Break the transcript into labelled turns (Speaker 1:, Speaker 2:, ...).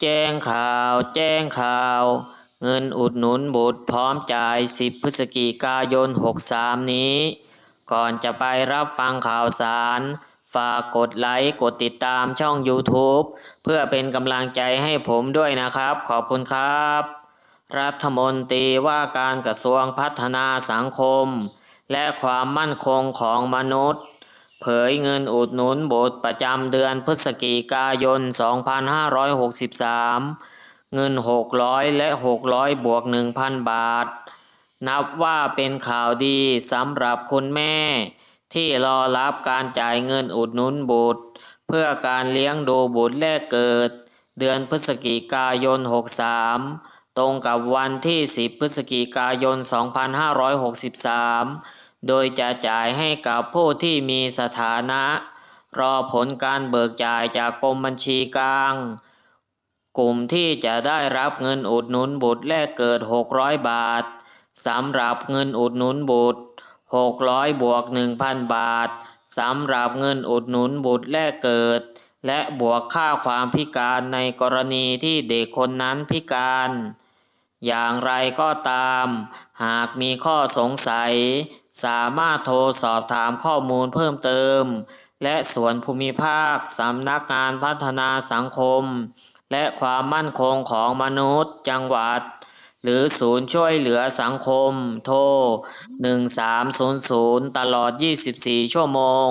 Speaker 1: แจ้งข่าวแจ้งข่าว เงินอุดหนุนบุตรพร้อมจ่าย 10 พฤศจิกายน 63 นี้ ก่อนจะไปรับฟังข่าวสาร ฝากกดไลค์กดติดตามช่อง YouTube เพื่อเป็นกำลังใจให้ผมด้วยนะครับ ขอบคุณครับ รัฐมนตรีว่าการกระทรวงพัฒนาสังคม และความมั่นคงของมนุษย์ เผยเงินอุดหนุนโบุตรประจำเดือนพฤศจิกายน 2563 เงิน 600 และ 600 บวก 1,000 บาท นับว่าเป็นข่าวดีสำหรับคุณแม่ ที่รอรับการจ่ายเงินอุดหนุนบุตร เพื่อการเลี้ยงดูบุตรแรกเกิด เดือนพฤศจิกายน 63 ตรงกับวันที่ 10 พฤศจิกายน 2563 โดยจะจ่ายให้กับผู้ที่มีสถานะ รอผลการเบิกจ่ายจากกรมบัญชีกลาง กลุ่มที่จะได้รับเงินอุดหนุนบุตรแรกเกิด 600 บาทสำหรับเงินอุดหนุนบุตร 600 บวก 1,000 บาทสำหรับเงินอุดหนุนบุตรแรกเกิด และบวกค่าความพิการในกรณีที่เด็กคนนั้นพิการ อย่างไรก็ตาม หากมีข้อสงสัย สามารถโทรสอบถามข้อมูลเพิ่มเติม และส่วนภูมิภาคสำนักงานพัฒนาสังคม และความมั่นคงของมนุษย์จังหวัด หรือศูนย์ช่วยเหลือสังคม โทร 1300 ตลอด 24 ชั่วโมง